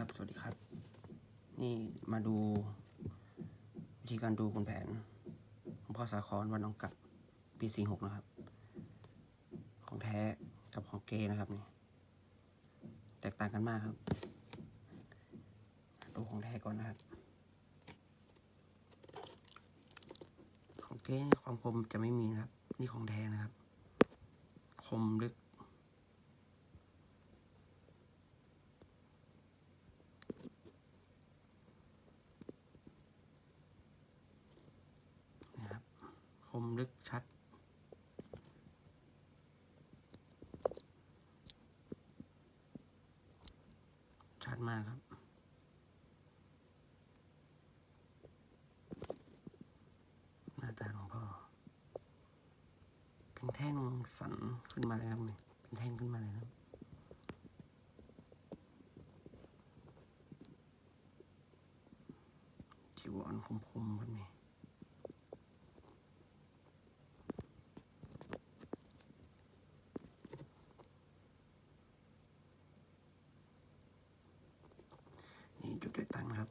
ครับสวัสดีครับ นี่มาดู วิธีการดูคุณแผนของพ่อสาครวันน้องกับปีสี่หกนะครับ ของแท้กับของเกนะครับนี่แตกต่างกันมากครับ ดูของแท้ก่อนนะครับ ของเกความคมจะไม่มีนะครับ นี่ของแท้นะครับ คมลึก นะครับ คม ลึกชัด ชัดมากครับ หน้าตาของพ่อ เป็นแท่งสันขึ้นมาเลยครับนี่เป็นแท่งขึ้นมาเลยนะครับจีวรคมๆแบบนี้จุดเด็ดตั้งนะครับ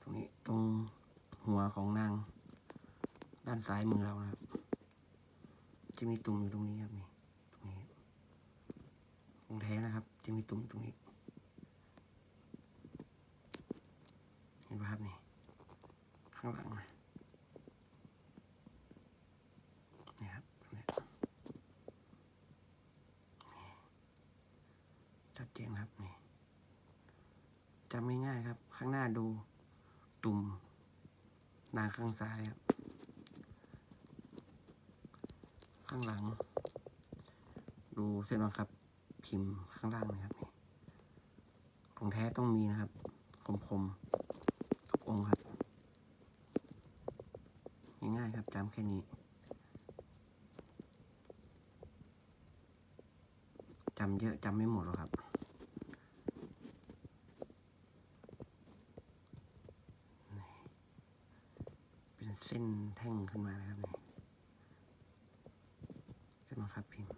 ตรงนี้ตรงหัว ของนาง ด้านซ้ายมือเรานะครับ จะมีตุ่มอยู่ตรงนี้ครับนี่ตรงนี้ของแท้นะครับ จะมีตุ่มตรงนี้เห็นไหมครับนี่ข้างหลังนะนี่ครับชัดเจนครับนี่จำง่ายๆครับ ข้างหน้าดูตุ่ม นางข้างซ้ายครับข้างหลัง ดูเส้นบังคับ พิมพ์ข้างล่างนะครับนี่ของแท้ต้องมีนะครับ คมๆทุกองค์ครับ ง่ายๆครับจำแค่นี้จำเยอะจำไม่หมดหรอกครับ เส้นแท่งขึ้นมานะครับนี่เส้นบังคับพิมพ์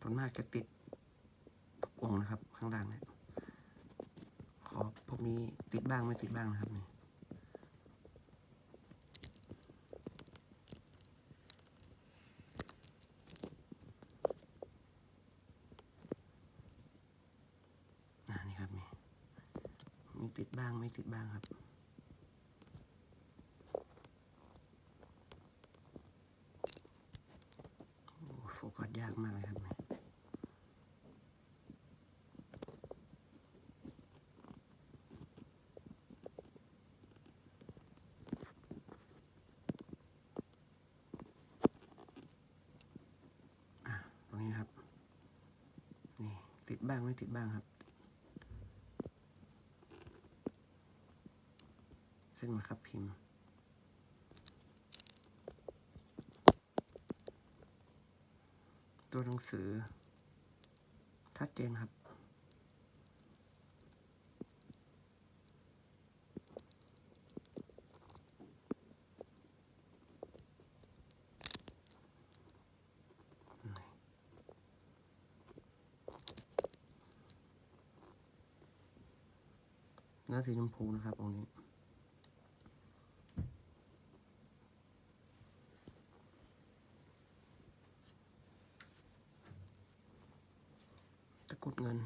ส่วนมากจะติดพวกวงนะครับ ข้างล่างเนี่ยขอบพวกนี้ติดบ้างไม่ติดบ้างนะครับนี่อ่านี่ครับนี่มี ติดบ้างไม่ติดบ้างครับ โฟกัสยากมากเลยครับนี่ตรงนี้ครับนี่ติดบ้างไม่ติดบ้างครับ เส้นมาครับพิมพ์ ตัวหนังสือชัดเจนครับ หน้าสีชมพูนะครับตรงนี้ ตะกรุ ดเงิน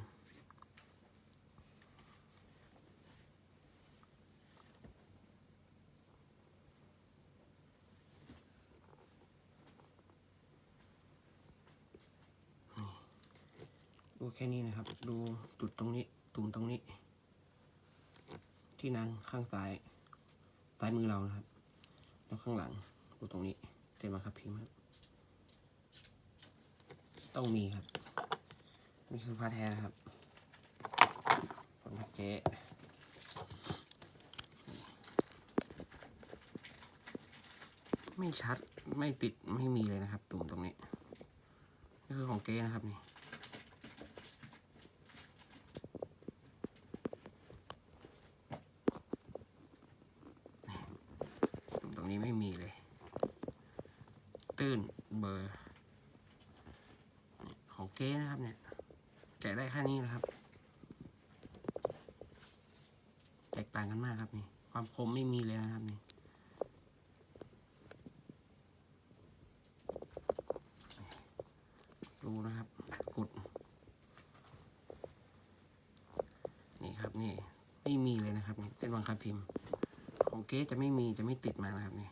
ดูแค่นี้นะครับ ดูจุดตรงนี้ตุ่มตรงนี้ ที่นางข้างซ้าย ซ้ายมือเรานะครับ แล้วข้างหลังดูตรงนี้เส้นมาครับพิมพ์ครับ ต้องมีครับ นี่คือผ้าแท้นะครับผลพัดเจ๊ไม่ชัดไม่ติดไม่มีเลยนะครับ ตุ่มตรงนี้นี่คือของเก๊นะครับนี่ตรงนี้ไม่มีเลย ตื้นเบอร์ ของของเก๊นะครับเนี่ย แกะได้แค่นี้นะครับ แตกต่างกันมากครับนี่ ความคมไม่มีเลยนะครับนี่ดูนะครับกุด นี่ครับนี่ ไม่มีเลยนะครับนี่เส้นวังคาพิมพ์ ของเก๊จะไม่มีจะไม่ติดมานะครับนี่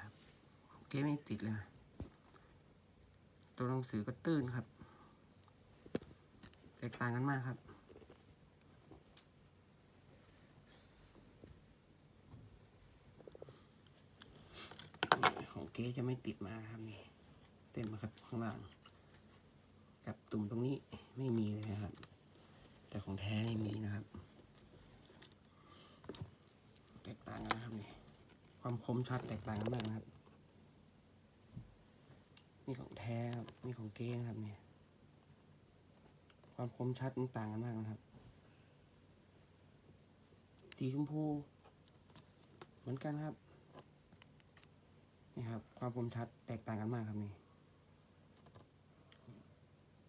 ครับของ เก๊ไม่ติดเลยนะตัวหนังสือก็ตื้นครับ แตกต่างกันมากครับ ของเก๊จะไม่ติดมาครับนี่ เต้นมครับข้างล่าง กับตุ่มตรงนี้ไม่มีเลยนะครับ แต่ของแท้นี่มีนะครับ แตกต่างกันนะครับนี่ ความคมชัดแตกต่างกันมากนะครับ ท้ครับนี่ของเก๊นะครับเนี่ย ความคมชัดมันต่างกันมากนะครับ สีชมพู เหมือนกันครับ นี่ครับ ความคมชัดแตกต่างกันมากครับนี่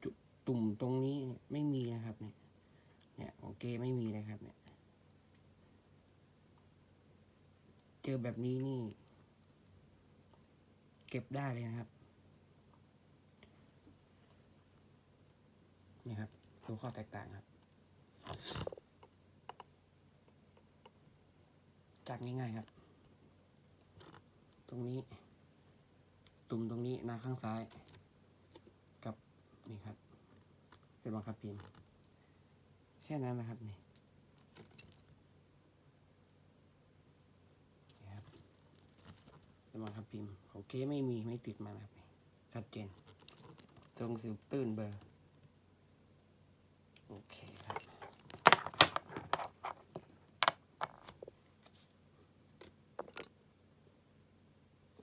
จุตุ่มตรงนี้ไม่มีนะครับเนี่ย เนี่ยของเกไม่มีเลยครับเนี่ย เจอแบบนี้นี่ เก็บได้เลยนะครับ นี่ครับดูข้อแตกต่างครับ จากง่ายๆครับ ตรงนี้ ตุ่มตรงนี้หน้าข้างซ้าย กับนี่ครับเส้นบังคับพิมพ์แค่นั้นนะครับนี่นี่ครับเส้นบังคับพิมพ์ของเก๊ไม่มีไม่ติดมานะครับนี่ชัดเจนตรงสืบตื้นเบอร์ Okay.